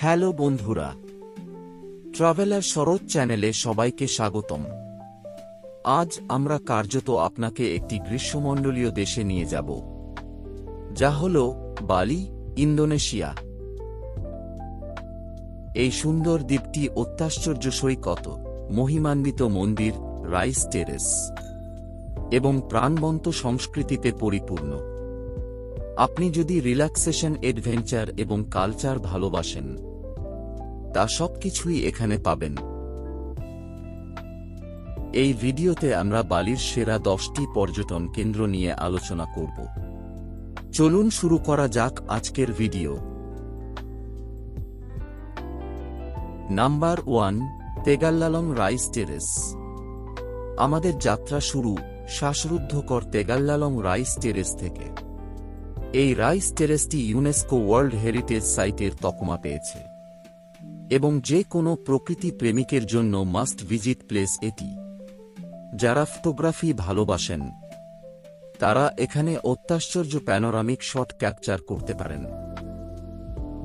Hello বন্ধুরা, traveller শরৎ চ্যানেলে সবাইকে স্বাগতম। আজ আমরা কার্যত আপনাকে একটি গ্রীষ্মমণ্ডলীয় দেশে নিয়ে যাব, যা হল বালি, ইন্দোনেশিয়া। এই সুন্দর দ্বীপটি অত্যাশ্চর্য সৈকত, মহিমান্বিত মন্দির, রাইস টেরেস, এবং প্রাণবন্ত সংস্কৃতিতে পরিপূর্ণ। আপনি যদি রিল্যাক্সেশন, অ্যাডভেঞ্চার এবং কালচার ভালোবাসেন তা সবকিছুই এখানে পাবেন। এই ভিডিওতে আমরা বালির সেরা দশটি পর্যটন কেন্দ্র নিয়ে আলোচনা করব। চলুন শুরু করা যাক আজকের video. Number one, Tegallalang rice terrace. আমাদের যাত্রা শুরু শ্বাসরুদ্ধকর তেগাল্লালং রাইস টেরেস থেকে। এই রাইস টেরেসটি ইউনেস্কো ওয়ার্ল্ড হেরিটেজ সাইটের তকমা পেয়েছে। এবং যে কোনো প্রকৃতি প্রেমিকের জন্য মাস্ট ভিজিট প্লেস এটি। যারা ফটোগ্রাফি ভালোবাসেন, তারা এখানে অত্যাশ্চর্য প্যানোরামিক শট ক্যাপচার করতে পারেন।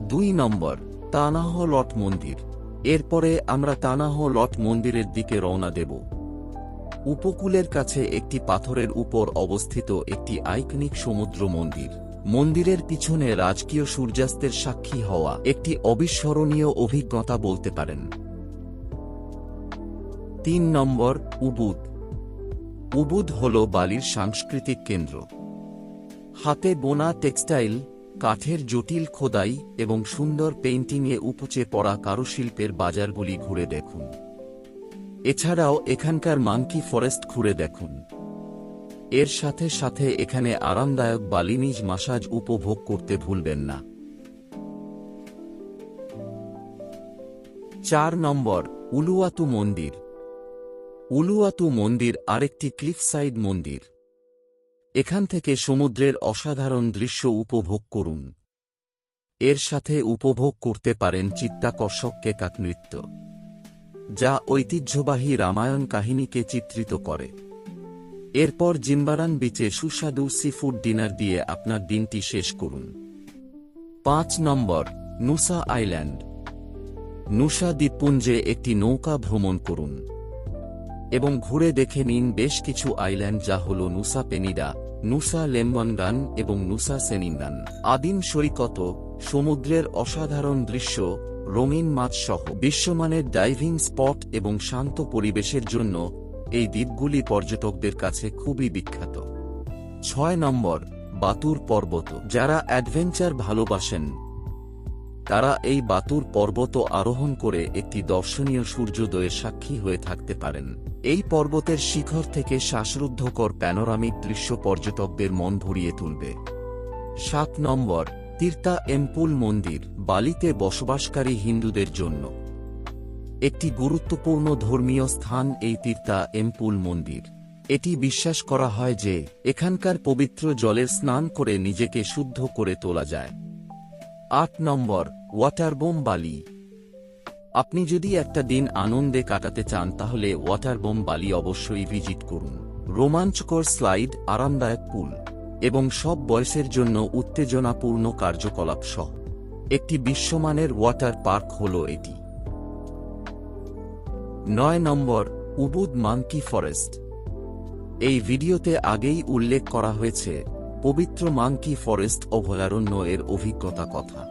দুই নম্বর, তানাহ লট মন্দির। এরপরে আমরা তানাহ লট মন্দিরের দিকে রওনা দেব। উপকূলের কাছে একটি পাথরের উপর অবস্থিত একটি আইকনিক সমুদ্র মন্দির। মন্দিরের পিছনে রাজকীয় সূর্যাস্তের সাক্ষী হওয়া একটি অবিস্মরণীয় অভিজ্ঞতা বলতে পারেন। তিন নম্বর, উবুদ। উবুদ হল বালির সাংস্কৃতিক কেন্দ্র। হাতে বোনা টেক্সটাইল, কাঠের জটিল খোদাই এবং সুন্দর পেইন্টিংয়ে উপচে পড়া কারুশিল্পের বাজারগুলি ঘুরে দেখুন। এছাড়াও এখানকার মাঙ্কি ফরেস্ট ঘুরে দেখুন। এর সাথে সাথে এখানে আরামদায়ক বালিনিজ মাসাজ উপভোগ করতে ভুলবেন না। চার নম্বর, উলুয়াতু মন্দির। উলুয়াতু মন্দির আরেকটি ক্লিফসাইড মন্দির। এখান থেকে সমুদ্রের অসাধারণ দৃশ্য উপভোগ করুন। এর সাথে উপভোগ করতে পারেন চিত্তাকর্ষক কেকাক নৃত্য, যা ঐতিহ্যবাহী রামায়ণ কাহিনীকে চিত্রিত করে। এরপর জিম্বারান বিচে সুস্বাদু সিফুড ডিনার দিয়ে আপনার দিনটি শেষ করুন। পাঁচ নম্বর, নুসা আইল্যান্ড। নুসা দ্বীপপুঞ্জে একটি নৌকা ভ্রমণ করুন। এবং ঘুরে দেখে নিন বেশ কিছু আইল্যান্ড যা হল নুসা পেনিডা, নুসা লেম্বনগান এবং নুসা সেনিনগান। আদিম সৈকত, সমুদ্রের অসাধারণ দৃশ্য, রঙিন মাছ সহ বিশ্বমানের ডাইভিং স্পট এবং শান্ত পরিবেশের জন্য এই দ্বীপগুলি পর্যটকদের কাছে খুবই বিখ্যাত। ছয় নম্বর, বাতুর পর্বত। যারা অ্যাডভেঞ্চার ভালোবাসেন, তারা এই বাতুর পর্বত আরোহণ করে একটি দর্শনীয় সূর্যোদয়ের সাক্ষী হয়ে থাকতে পারেন। এই পর্বতের শিখর থেকে শ্বাসরুদ্ধকর প্যানোরামিক দৃশ্য পর্যটকদের মন ভরিয়ে তুলবে। সাত নম্বর, তির্তা এম্পুল মন্দির, বালিতে বসবাসকারী হিন্দুদের জন্য। একটি গুরুত্বপূর্ণ ধর্মীয় স্থান এই তির্তা এম্পুল মন্দির। এটি বিশ্বাস করা হয় যে, এখানকার পবিত্র জলের স্নান করে নিজেকে শুদ্ধ করে তোলা যায়। আট নম্বর, ওয়াটারবোম বালি। আপনি যদি একটা দিন আনন্দে কাটাতে চান তাহলে ওয়াটারবোম বালি অবশ্যই ভিজিট করুন। রোমাঞ্চকর স্লাইড, আরামদায়ক পুল এবং সব বয়সের জন্য উত্তেজনাপূর্ণ কার্যকলাপ সহ। একটি বিশ্বমানের ওয়াটার পার্ক হল এটি। নয় নম্বর, উবুদ মাঙ্কি ফরেস্ট। এই ভিডিওতে আগেই উল্লেখ করা হয়েছে, পবিত্র মাঙ্কি ফরেস্ট অভয়ারণ্য এর অভিজ্ঞতা কথা।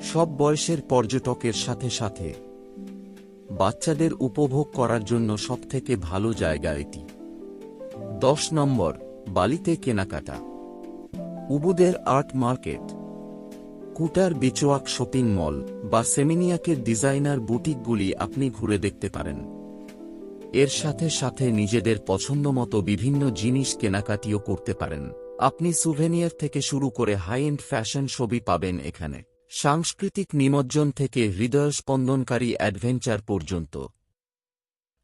সব বয়সের পর্যটকের সাথে সাথে। বাচ্চাদের উপভোগ করার জন্য সবথেকে ভালো জায়গা এটি। দশ নম্বর, বালিতে কেনাকাটা। উবুদের আর্ট মার্কেট। কুটার বিচোয়াক শপিং মল বা সেমিনিয়াকের ডিজাইনার বুটিকগুলি আপনি ঘুরে দেখতে পারেন। এর সাথে সাথে নিজেদের পছন্দমতো বিভিন্ন জিনিস কেনাকাটিও করতে পারেন। আপনি সুভেনিয়ার থেকে শুরু করে হাই এন্ড ফ্যাশন ছবি পাবেন এখানে। সাংস্কৃতিক নিমজ্জন থেকে হৃদয় স্পন্দনকারী অ্যাডভেঞ্চার পর্যন্ত।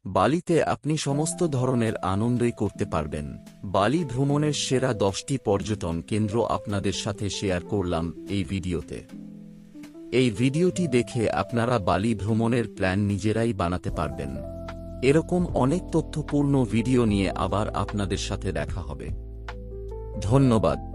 বালিতে আপনি সমস্ত ধরনের আনন্দই করতে পারবেন। বালি ভ্রমণের সেরা দশটি পর্যটন কেন্দ্র আপনাদের সাথে শেয়ার করলাম এই ভিডিওতে। এই ভিডিওটি দেখে আপনারা বালি ভ্রমণের প্ল্যান নিজেরাই বানাতে পারবেন। এরকম অনেক তথ্যপূর্ণ ভিডিও নিয়ে আবার আপনাদের সাথে দেখা হবে। ধন্যবাদ।